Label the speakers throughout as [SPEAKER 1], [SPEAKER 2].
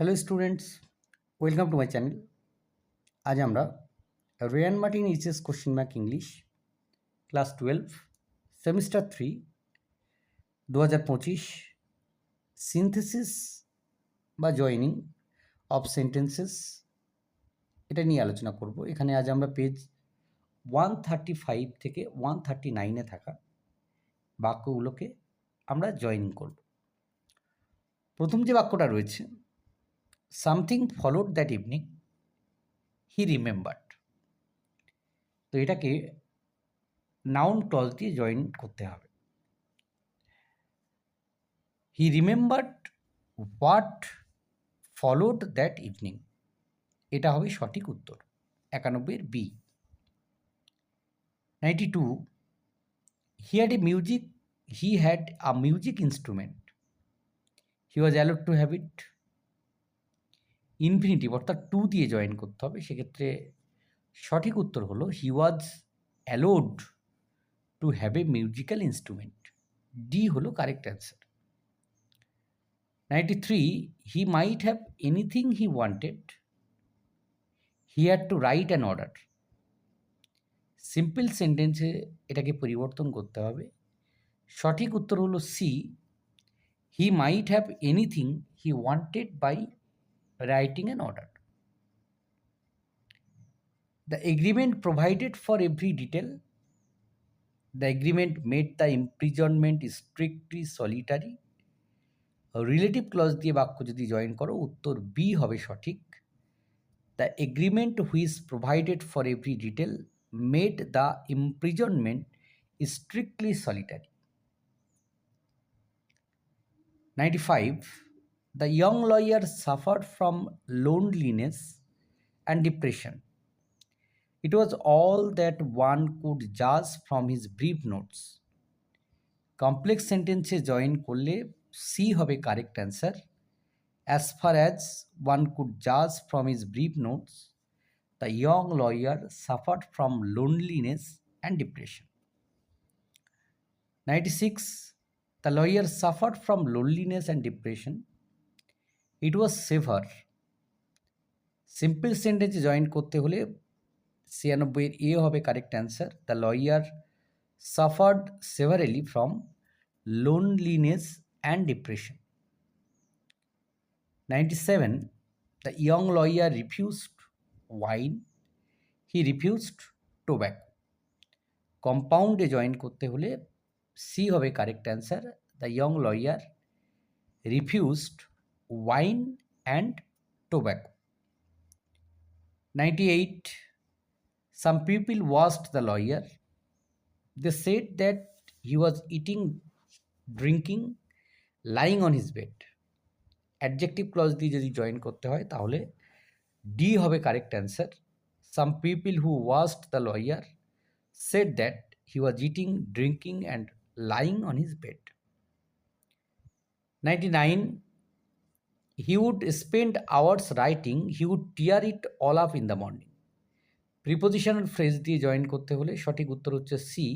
[SPEAKER 1] Hello students welcome to my channel আজ আমরা Ray and Martin HS question bank English class twelve semester three দু হাজার পঁচিশ synthesis বা জয়নিং অফ সেন্টেন্সেস এটা নিয়ে আলোচনা করব। এখানে আজ আমরা পেজ ওয়ান থার্টি ফাইভ থেকে ওয়ান থার্টি নাইনে থাকা বাক্যগুলোকে আমরা জয়েনিং করব। প্রথম যে বাক্যটা রয়েছে something followed that evening he remembered তো এটাকে নাউন ক্লজ দিয়ে জয়েন করতে হবে। He remembered what followed that evening এটা হবে সঠিক উত্তর, একানব্বইয়ের B ninety two he had a music he had a music instrument he was allowed to have it infinitive অর্থাৎ টু দিয়ে জয়েন করতে হবে, সেক্ষেত্রে সঠিক উত্তর হলো he was allowed to have a musical instrument D হলো correct answer ninety three he might have anything he wanted he had to write an order simple সেন্টেন্সে এটাকে পরিবর্তন করতে হবে। সঠিক উত্তর হলো C he might have anything he wanted by writing an order. The agreement provided for every detail. The agreement made the imprisonment strictly solitary. Relative clause দিয়ে বাক্য যদি জয়েন করো উত্তর বি হবে সঠিক the agreement which provided for every detail made the imprisonment strictly solitary ninety five The young lawyer suffered from loneliness and depression. It was all that one could judge from his brief notes. Complex সেন্টেন্সে join করলে C হবে correct answer as far as one could জাজ from his brief notes the young lawyer suffered from loneliness and depression ninety six the lawyer suffered from loneliness and depression it was severe simple সেন্টেন্সে join করতে হলে ছিয়ানব্বইয়ের A হবে correct answer the lawyer suffered severely from loneliness and depression ninety seven the young lawyer refused wine he refused tobacco কম্পাউন্ডে join করতে হলে C হবে correct answer the young lawyer refused wine and tobacco. 98. Some people watched the lawyer. They said that he was eating, drinking, lying on his bed. Adjective clause দিয়ে যদি join করতে হয় তাহলে D হবে correct answer some people who watched the lawyer said that he was eating drinking and lying on his bed ninety nine he would spend hours writing he would tear it all up in the morning prepositional phrase দিয়ে join করতে হলে সঠিক উত্তর হচ্ছে C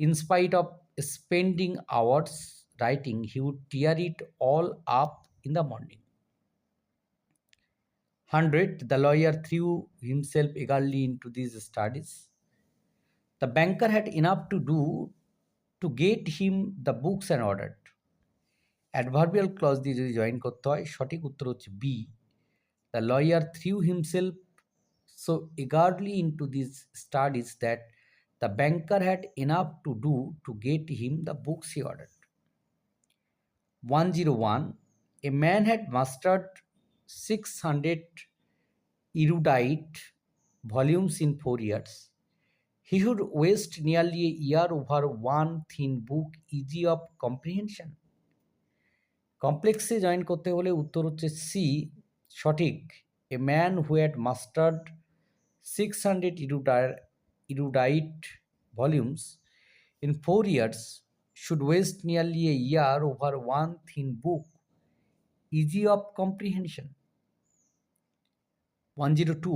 [SPEAKER 1] in spite of spending hours writing he would tear it all up in the morning hundred the lawyer threw himself eagerly into this studies the banker had enough to do to get him the books and order adverbial clause দিয়ে যদি join করতে হয়, সঠিক উত্তর হচ্ছে B the lawyer threw himself so এগার্ডলি into this studies that the banker had enough to do to get him the books he order one zero one a man had mastered six hundred erudite volumes in four years. He would waste nearly a year over one thin book, easy of comprehension. কমপ্লেক্সে join করতে হলে উত্তর হচ্ছে C সঠিক। A man who had mastered six hundred erudite erudite volumes in four years should waste nearly a year over one thin book easy of comprehension one zero two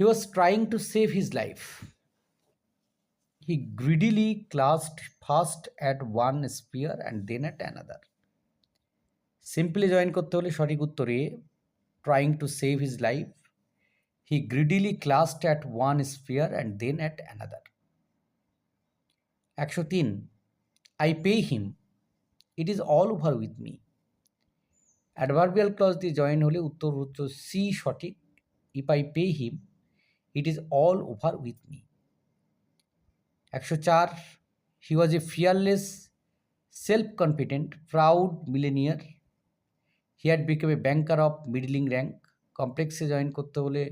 [SPEAKER 1] he was trying to save his life. He greedily clasped first at one spear and then at another. Simply join করতে হলে সঠিক উত্তর trying to save his life he greedily clasped at one spear and then at another একশো তিন I pay him it is all over with me adverbial clause দিয়ে join হলে উত্তর হচ্ছে সি সঠিক if I pay him it is all over with me একশো চার he was a fearless self confident proud millionaire he had became a banker of middling rank কমপ্লেক্সে join করতে হলে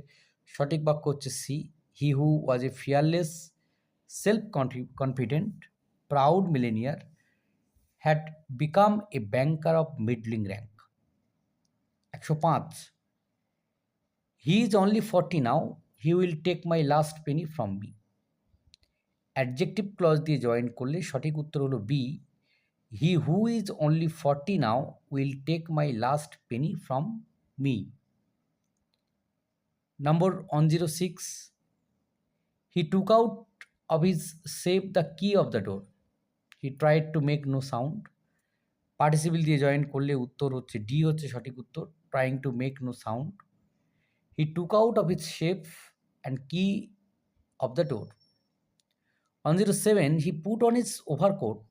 [SPEAKER 1] সঠিক বাক্য হচ্ছে C he who was a fearless self confident proud millionaire had become a banker of middling rank একশো পাঁচ he is only forty now he will take my last penny from me adjective clause দিয়ে join করলে সঠিক উত্তর হলো B he who is only forty now will take my last penny from me number one zero six he took out of his save the key of the door. He tried to make no sound. Participle দিয়ে join করলে উত্তর হচ্ছে D হচ্ছে সঠিক উত্তর trying to make no sound he took out of his safe and key of the door one zero seven he put on his overcoat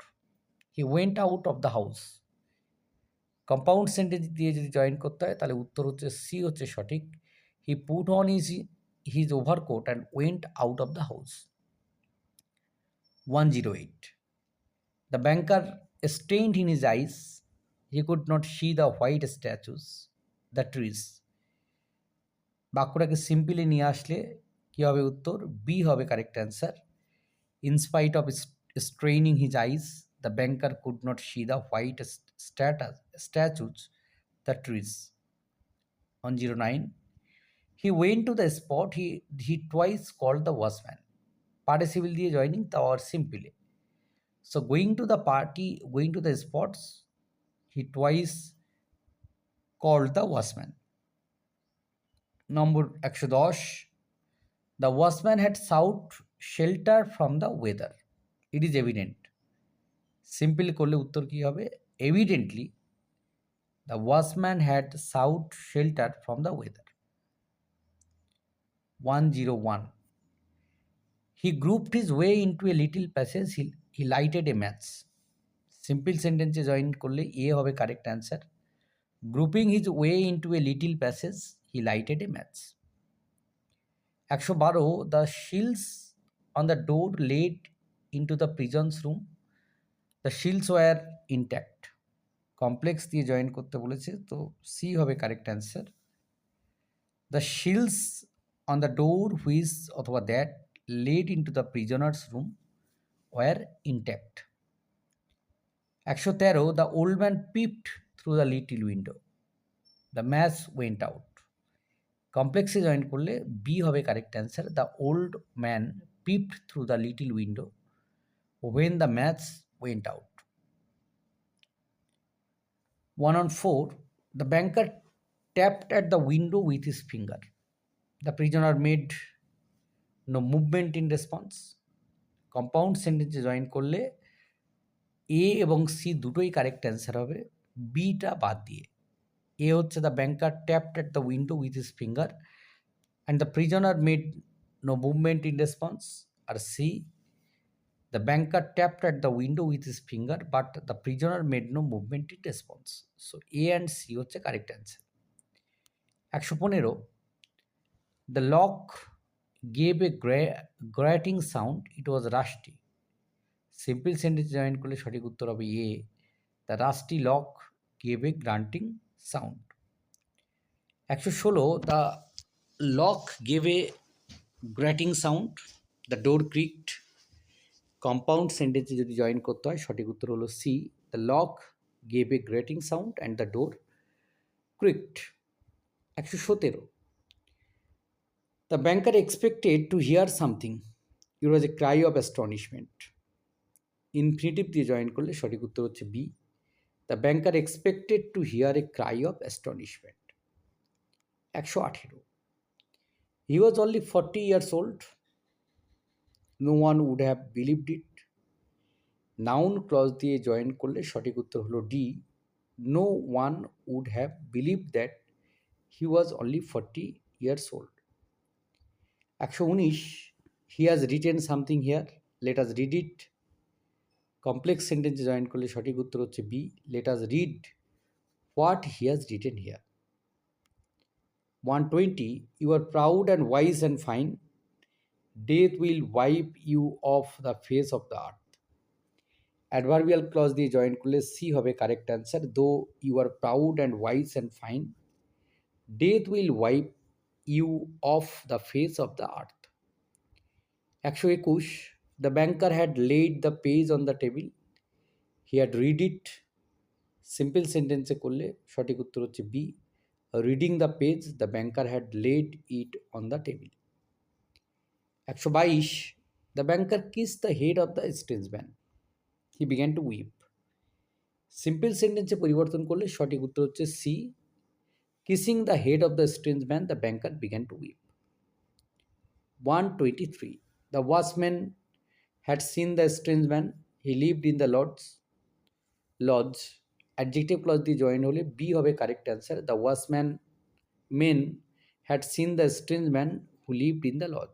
[SPEAKER 1] he went out of the house compound sentence দিয়ে যদি join করতে হয়, তাহলে উত্তর হচ্ছে C হচ্ছে সঠিক। He put on his his overcoat and went out of the house 108. The banker strained in his eyes he could not see the white statues the trees. বাক্যটাকে সিম্পলি নিয়ে আসলে কী হবে উত্তর? বি হবে correct answer In spite of straining his eyes, the banker could not see the white statues, the trees. On 09, he went to the spot he, he twice called the watchman. Participle দিয়ে joining the or simply. So going to the party, going to the spots, he twice called the watchman. Number 110, the watchman had sought. Shelter from the weather. It is evident. Simple করলে উত্তর কি হবে? Evidently the watchman had sought shelter from the weather one zero one He grouped his way into a little passage. He, he lighted a match. Simple সেন্টেন্সে join করলে A হবে correct answer grouping his way into a little passage he lighted a match একশো বারো the seals on the door led into the prisoners room the seals were intact complex দিয়ে join করতে বলেছে, তো C হবে correct answer the seals on the door which অথবা that led into the prisoner's room were intact. একশো তেরো the old man peeped through the little window the match went out কমপ্লেক্সে join করলে B হবে correct answer the old man peeped through the little window when the match went out one on four the banker tapped at the window with his finger the prisoner made no movement in response compound সেন্টেন্সে join করলে A এবং C দুটোই correct answer হবে বিটা বাদ দিয়ে। A হচ্ছে the banker tapped at the window with his finger and the prisoner made no movement in response R C the banker tapped at the window with his finger but the prisoner made no movement in response so A and C হচ্ছে correct answer একশো পনেরো the lock gave a gra- grating sound, it was rusty. Simple sentence join করলে সঠিক উত্তর হবে A the rusty lock gave a grating sound একশো the lock gave a grating sound, the door creaked, compound সেন্টেন্সে যদি join করতে হয়, সঠিক উত্তর হলো C, the lock gave a grating sound and the door creaked. একশো সতেরো। The banker expected to hear something. It was a cry of astonishment. Infinitive দিয়ে জয়েন করলে সঠিক উত্তর হচ্ছে B. The banker expected to hear a cry of astonishment. একশো আঠেরো। He was only forty years old no one would have believed it noun clause দিয়ে join করলে সঠিক উত্তর হলো D no one would have believed that he was only 40 years old. একশো উনিশ he has written something here let us read it complex সেন্টেন্সে join করলে সঠিক উত্তর হচ্ছে B let us read what he has written here one twenty you are proud and wise and fine death will wipe you off the face of the earth adverbial clause দিয়ে join করলে C হবে correct answer though you are proud and wise and fine death will wipe you off the face of the earth একশো একুশ the banker had laid the page on the table he had read it simple সেন্টেন্সে করলে সঠিক উত্তর হচ্ছে B reading the page the banker had laid it on the table একশো বাইশ the banker kissed the head of the strange man he began to weep simple সেন্টেন্সে পরিবর্তন করলে সঠিক উত্তর হচ্ছে C kissing the head of the strange man the banker began to weep one twenty three the watchman had seen the strange man he lived in the lord's lodge adjective clause দিয়ে join হলে B হবে correct answer the watchman men had seen the strange man who lived in the lodge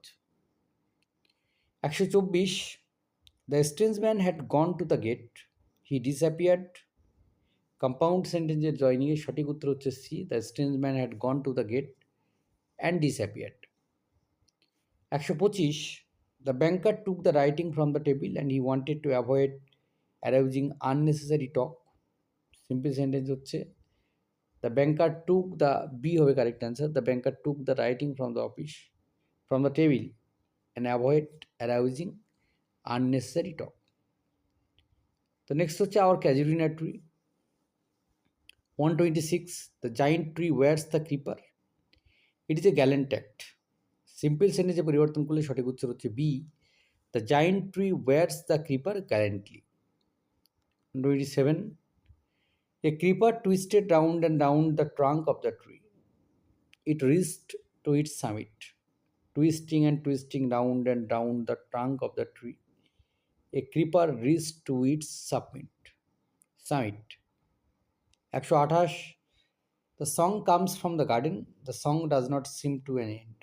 [SPEAKER 1] একশো চব্বিশ the strange man had gone to the gate he disappeared compound সেন্টেন্সের জয়নিংয়ে সঠিক উত্তর হচ্ছে C the strange man had gone to the gate and disappeared একশো পঁচিশ the banker took the writing from the table and he wanted to avoid arousing unnecessary talk simple sentence হচ্ছে the banker took the B হবে correct answer the banker took the writing from the office from the table and avoid arousing unnecessary talk. The next হচ্ছে our casuarina tree. 126. The giant tree wears the creeper. It is a gallant act. Simple সেন্টেন্সে পরিবর্তন করলে সঠিক উত্তর হচ্ছে B the giant tree woos the creeper gallantly twenty seven a creeper twisted round and round the trunk of the tree it rises to its summit twisting and twisting round and round the trunk of the tree. A creeper reached to its summit. Summit. একশো আঠাশ The song comes from the garden. The song does not seem to an end.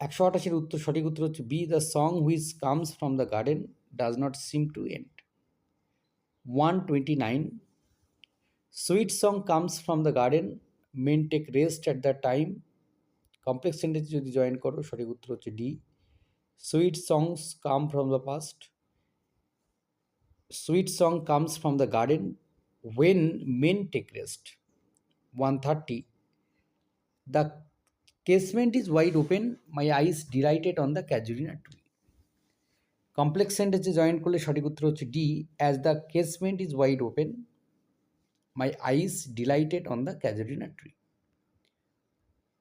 [SPEAKER 1] একশো আঠাশের উত্তর সঠিক উত্তর হচ্ছে B the song which comes from the garden does not seem to end one twenty nine sweet song comes from the garden men take rest at the time complex sentence যদি join করো, সঠিক উত্তর হচ্ছে D sweet songs come from the past sweet song comes from the garden when men take rest one thirty the casement is wide open my eyes delighted on the casuarina tree complex সেন্টেন্সে join করলে সঠিক উত্তর হচ্ছে D as the casement is wide open my eyes delighted on the casuarina tree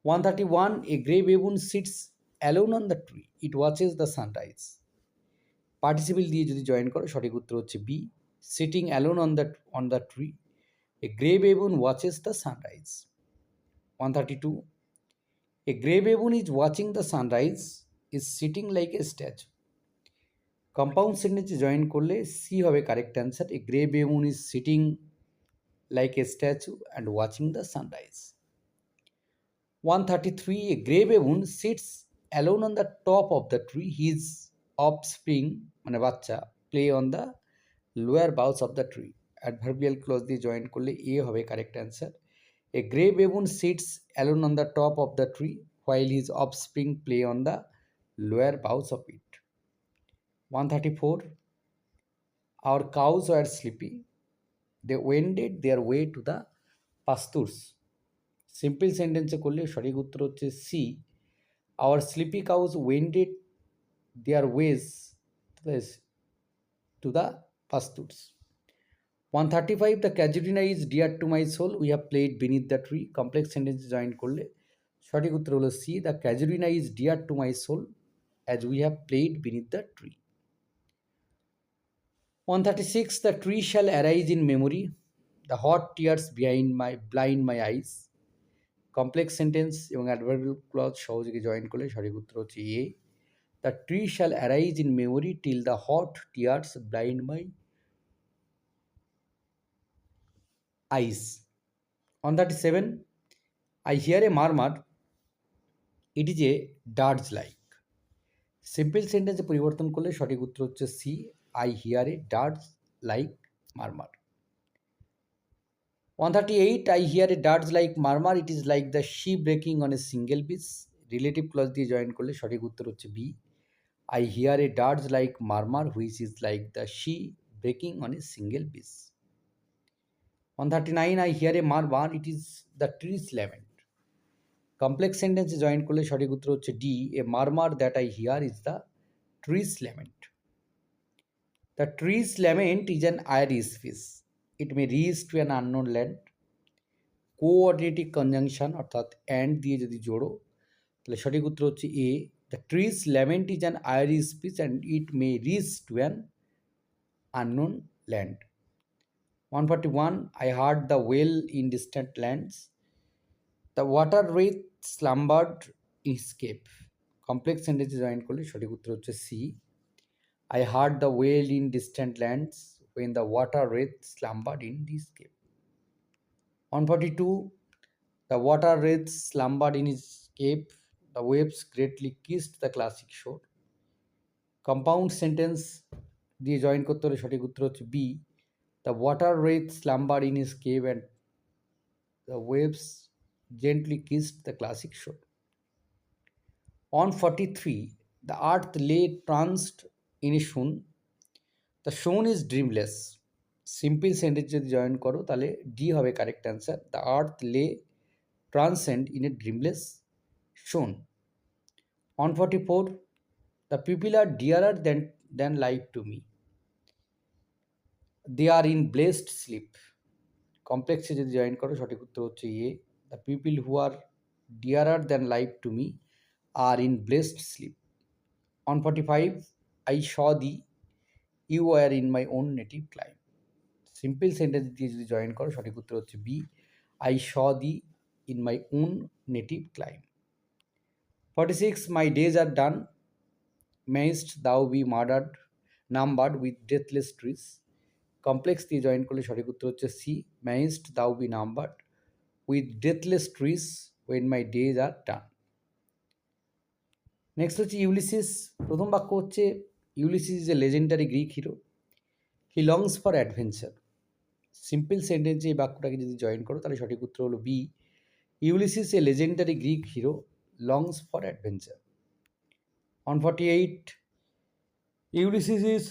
[SPEAKER 1] one thirty 131 A grey baboon sits alone on the tree. It watches the sunrise. Participle দিয়ে যদি join করো, সঠিক উত্তর হচ্ছে B sitting alone on the on the tree a grey baboon watches the sunrise one thirty two a grey baboon is watching the sunrise is sitting like a statue compound সেন্টেন্সে join করলে C হবে correct answer a grey baboon is sitting like a statue and watching the sunrise 133 A grey baboon sits alone on the top of the tree. His offspring, মানে বাচ্চা play on the lower boughs of the tree adverbial clause দিয়ে join করলে A হবে correct answer a grey baboon sits alone on the top of the tree while his offspring play on the lower boughs of it. 134 Our cows were sleepy. They wended their way to the pastures. Simple সেন্টেন্সে করলে সঠিক উত্তর হচ্ছে C our sleepy cows wended their ways to the pastures one thirty five the casuarina is dear to my soul we have played beneath the tree complex সেন্টেন্সে join করলে সঠিক উত্তর হলো C the casuarina is dear to my soul as we have played beneath the tree one thirty six the tree shall arise in memory the hot tears behind my blind my eyes complex sentence এবং adverbial clause সহযোগে join করলে সঠিক উত্তর হচ্ছে A the tree shall arise in memory till the hot tears blind my eyes. On 37, I hear a murmur. It is a dirge like. Simple সেন্টেন্সে পরিবর্তন করলে সঠিক উত্তর হচ্ছে C I hear a dirge like murmur one thirty eight I hear a dirge like murmur it is like the sea breaking on a single piece relative clause দিয়ে join করলে সঠিক উত্তর হচ্ছে B I hear a dirge like murmur which is like the sea breaking on a single piece one thirty nine I hear a murmur it is the tree's lament complex সেন্টেন্সে join করলে সঠিক উত্তর হচ্ছে D a murmur that I hear is the tree's lament the tree's lament is an eerie speech it may reach to an unknown land coordinative conjunction অর্থাৎ and দিয়ে যদি জোড়ো, তাহলে সঠিক উত্তর হচ্ছে A the tree's lament is an eerie speech and it may reach to an unknown land one forty one I heard the wail in distant lands the water wrath স্লাম্বার্ড ইসকেপ complex সেন্টেন্সে join করলে সঠিক উত্তর হচ্ছে C I heard the wail in distant lands when the water wrath slumbered in ইসকেপ one forty to the water wrath slumbered in ইসকেপ the ওয়েবস greatly kissed the classic শোর compound sentence দিয়ে join করতে হলে সঠিক উত্তর হচ্ছে B the water wrath slumbered in its cave and the ওয়েবস gently kissed the classic shore. On 43, the earth lay tranced in a shun. The shun is dreamless simple sentence যদি join করো তাহলে D হবে correct answer the earth lay transcend in a dreamless shun one forty four the people are dearer than than life to me they are in blessed sleep কমপ্লেক্সে যদি join করো সঠিক উত্তর হচ্ছে ইয়ে The people who are dearer than to me are in blessed sleep sleep. On 45, I saw thee, you were in my own native clime. Simple sentence দিয়ে যদি join করো সঠিক উত্তর হচ্ছে B I saw thee in my own native clime forty six my days are done mayst thou be murdered numbered with deathless trees complex দিয়ে join করলে সঠিক উত্তর হচ্ছে C mayst thou be numbered with deathless trees when my days are done next হচ্ছে Ulysses প্রথম বাক্য হচ্ছে Ulysses is a legendary Greek hero he longs for adventure simple সেন্টেন্সে এই বাক্যটাকে যদি জয়েন করো, তাহলে সঠিক উত্তর হলো B Ulysses a legendary Greek hero longs for adventure one forty eight Ulysses is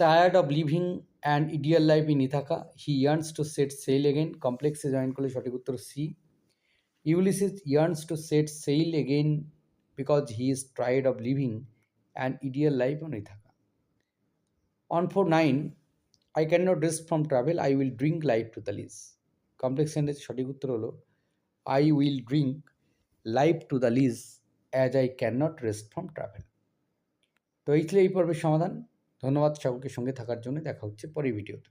[SPEAKER 1] tired of living and idle life in Ithaca he yearns to set sail again কমপ্লেক্সে join করলে সঠিক উত্তর C Ulysses yearns to set sail again because he is tired of living and idle life one four nine I can not rest from travel I will drink life to the lees complex sentence সঠিক উত্তর হলো I will drink life to the lees as I can not rest from travel তো এই এই পর্বের সমাধান। ধন্যবাদ সকলকে সঙ্গে থাকার জন্য। দেখা হচ্ছে পরের ভিডিওতে।